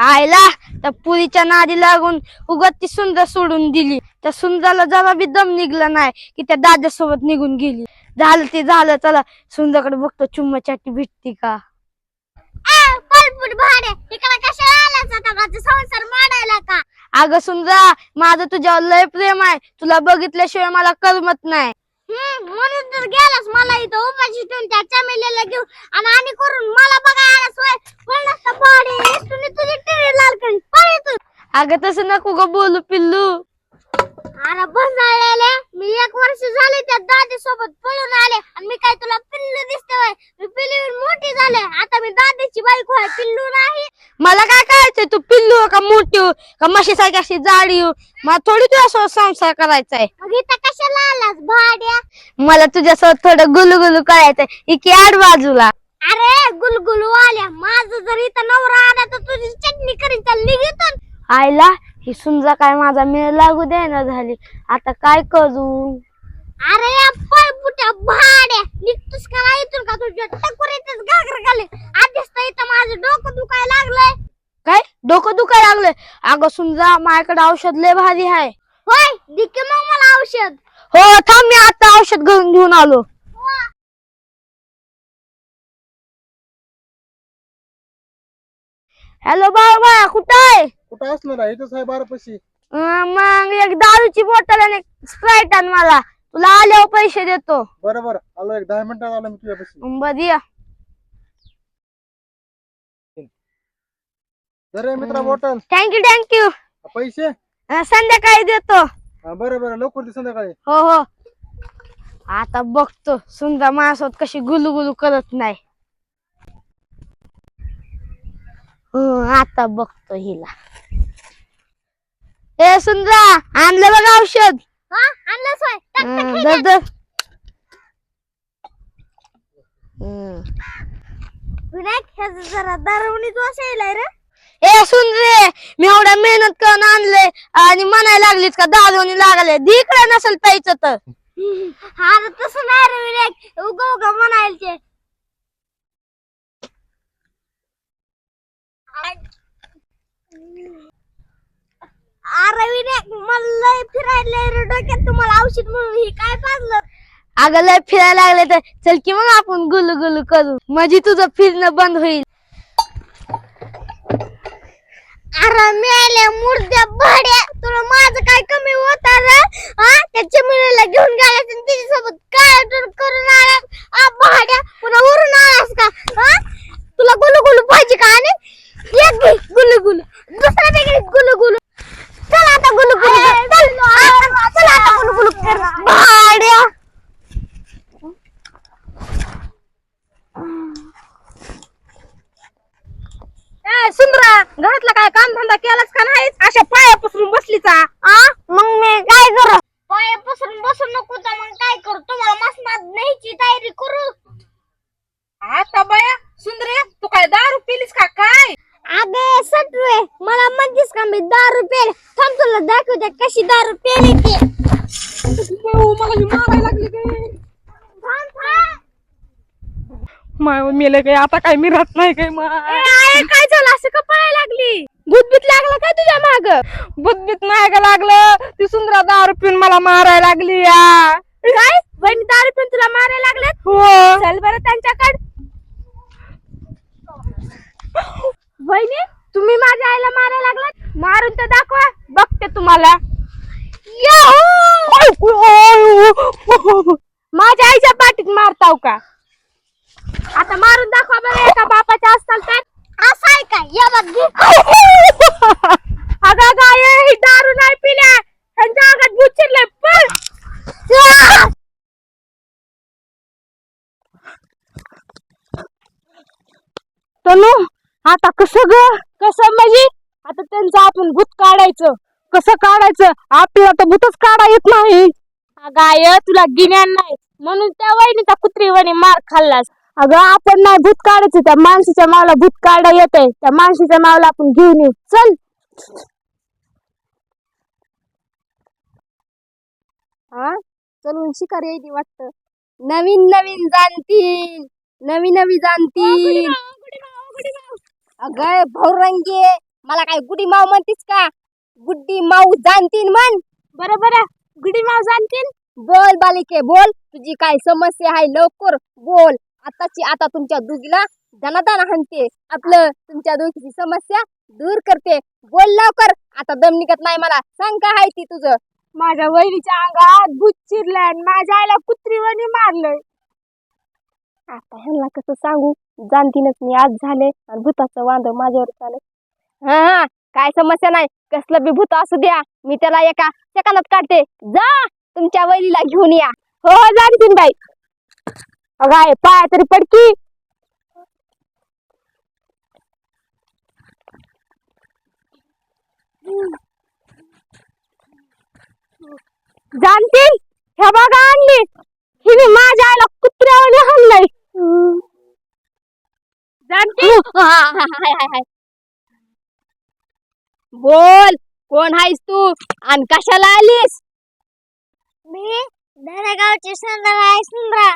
आयला त्या पुरीच्या नादी लागून उगत ती सुंदर सोडून दिली. त्या सुंदरला जरा बी दम निघला नाही की त्या दादासोबत निघून गेली. झालं ते झालं चला सुंदरकडे बघतो चुम्मा चाटी भेटती का. अगं सुंदरा माझं तुझ्यावर लय प्रेम आहे. तुला बघितल्याशिवाय मला करमत नाही. म्हणून तर गेलास मला इथं उपाशी ठेवून त्या चमेलीला घेऊन. आणि आणि करून मला बघा आलास वय पण नसतं भाडे तुम्ही तुझी टिळी लाल करी पळ इथून. अगं तसं नको ग बोलू पिल्लू. अरे बसाळलेले मी एक वर्ष झाले त्या दादी सोबत पळून आले. आणि मी काय तुला पिल्लू दिसते वय मी पिल्लू मोठी झाले. आता मी दादीची बायको आहे पिल्लू नाही. मला काय करायचंय? तू पिल्लू का मोठी हो का म्हशीसारखी अशी जाडी हो मला थोडी तुझ्यासोबत संसार करायचा आहे मग इथं कशाला आलास? भाड्या? मला तुझ्यासोबत थोडं गुलुगुलू करायचंय. इकडे आड बाजूला. अरे गुलगुलू आल्या. माझं जर इथं नवरा आला तर तुझी चटणी करीन चाल निघितून आईला ही सुंजा काय माझा मेळ लागू दे ना झाली. आता काय करू? अरे या पळपुट्या भाड्या. निघतोस का नाही इथून का तुझ्या टकुरीतच घागर घाले आधीच तर इथं माझं डोकं दुखायला लागलंय. काय? डोकं दुखायला लागलंय? अगं सुंजा माझ्याकडे औषध लय भारी आहे. होय दिके मग मला औषध. हो थांब मी आता औषध घेऊन घेऊन आलो. हॅलो बाबा कुठं आहे? कुठं असणार आहे बारापाशी. अं, मग एक दारूची बॉटल आणि स्प्राईट आण मला. तुला आल्यावर पैसे देतो. बरं बरं. आलो एक दहा मिनिटात आलो मी तुझ्यापाशी. बर या. जरे मित्रा बॉटल थँक्यू थँक्यू पैसे? संध्याकाळी देतो. हा, बरं बरं. लवकर दे संध्याकाळी. हो हो. आता बघतो. सुंदर माझ्यासोबत कशी गुलू करत नाही. हो आता बघतो हिला. ए सुंदरा आणलं बघ औषध. हा आणलंच होय टाक, टाक, हं, हे दर टाक. दर. हं. विनायक ह्याचं जरा दारवणीच वासायला रे. ए सुंदरे मी एवढ्या मेहनत करून आणले आणि म्हणायला लागलीत का दारूनी लागले इकडे नसेल प्यायचं तर. हा रे, तसं नाही रे विनायक. उगा उगा म्हणायचे अरे विनायक मला लय फिरायला रे डोक्यात. तुम्हाला औषध म्हणून हे काय पाजलं? अगं लय फिरायला लागले तर. चल की मग आपण गुलू गुलू करू. म्हणजे तुझं फिरणं बंद होईल. अरे मेले मुर्द्या भाड्या तुला माझं काय कमी होत अरे हा? त्या चिमणीला घेऊन गेलास आणि तिच्यासोबत काय टूर करून आला आ भाड्या पुन्हा वरून आलास का हा तुला गुलू गुलू पाहिजे का आणि एक घे गुलू गुलू दुसरा वेगळी गुलू गुलू चल आता गुलू गुलू कर. चल आ, चल आता गुलू गुलू कर भाड्या सुंदरा घरातला काय काम धंदा केलाच का नाही अशा पाया पसरून बसलीचा आ? मग मी काय करू? पाय पसरून बसू नको तर मग काय करू? तुम्हाला मसनात न्यायची तयारी करू. आता बया सुंदरे तू काय दारू पिलीस का काय? अगे सटवे मला म्हणतेस का मी दारू पेल थांब तुला दाखवते कशी दारू पेली ते. मला मारायला लागली काय थांब, थांब. माय मेले काय आता काय मी राहत नाही काय ए, आहे, काय झालं? असं का पळायला लागली? बुद्धबीत लागलं काय तुझ्या माग? बुद्धबीत नाही का लागलं. ती सुंदरा दारू पिऊन मला मारायला लागली या. काय? बहिणी दारू पिऊन तुला मारायला लागलेत? हो. चल बरं त्यांच्याकडे. बहिणी तुम्ही माझ्या आईला मारायला लागलात? मारून तर दाखवा. बघते तुम्हाला. माझ्या आईच्या पाठीत मारताव का? आता मारून दाखवा बरं एका बापाच्या असताल तर या अगं गाय ही दारू नाही पिल्या त्यांच्या अंगात भूत शिरलंय पण तनु आता कसं ग? कसं म्हणजे? आता त्यांचं आपण भूत काढायचं. कसं काढायचं? आपल्याला तर भूतच काढा येत नाही. गाय तुला गिन्यान नाही. म्हणून त्या वहिनीचा कुत्रीवणी मार खाल्लास. अगं आपण नाही भूत काढायचं. त्या माणसाच्या मावला भूत काढा येत आहे त्या माणसाच्या मावला आपण घेऊन येऊ. चल. हा? चलून शिकारी यायची वाटत. नवीन नवीन जाणतील. नवी नवी जाणतील. अगं भौरंगे मला काय गुडी माव म्हणतीस का? गुड्डी माऊ जाणतीन म्हण. बरोबर गुडी माव जाणतील? बोल बालिके बोल. तुझी काय समस्या आहे? लवकर बोल. आताची आता तुमच्या दुधीला दनादाना हाणते आपलं तुमच्या दोघीची समस्या दूर करते. बोल लवकर. आता दम निघत नाही मला. सांग काय आहे ती तुझं? माझ्या वहिनीच्या अंगात भूत चिरलंय आणि माझ्या आईला कुत्रीवानी मारलंय. आता ह्यांना कसं सांगू? जाणतीनच मी आज झाले आणि भूताचं वांद माझ्यावर चाले हा हा. काय समस्या नाही. कसलं बी भूत असू द्या. मी त्याला एका सेकंदात काढते. जा तुमच्या वहिनीला घेऊन या. हो हो जाणतीन बाई. अगं आहे पाया तरी पडकी जाणतील ह्या बघा आणली. हिने माझ्या आईला कुत्र्यावाने हाणलंय जाणतील हा, हा. बोल कोण आहेस तू? आणि कशाला आलीस? मी धनेगावची सुंदर आहे सुंदरा.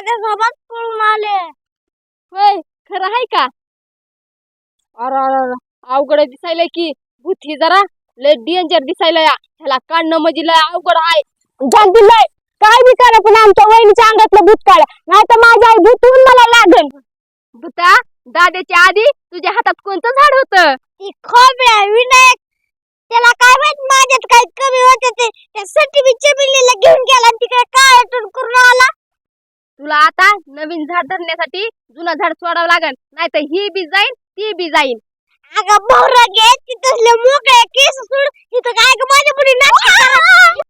माझ्यासोबत पळून आले. होय खरं आहे का? अरे अरे अवघड दिसायलंय की भूत ही जरा लय डेंजर दिसायला या ह्याला काढणं म्हणजे लय अवघड आहे. जाणतील बाई काय बी करा पण आमच्या वहिनीच्या अंगातलं भूत काढा. नाही तर माझ्या आई भूतून मला लागेल. भूता दादाच्या आधी तुझ्या हातात कोणतं झाड होतं? खोबऱ्या विनय विनायक त्याला काय माहीत माझ्यात काय कमी होत ते त्यासाठी मी चमेलीला घेऊन गेला आणि तिकडे काय करून आला तुला आता नवीन झाड धरण्यासाठी जुनं झाड सोडावं लागल नाहीतर ही बी जाईन ती बी जाईन. अगं भवरा घे तिथं मोकळे केस सोड. इथं काय ग माझ्या पुढे नाटक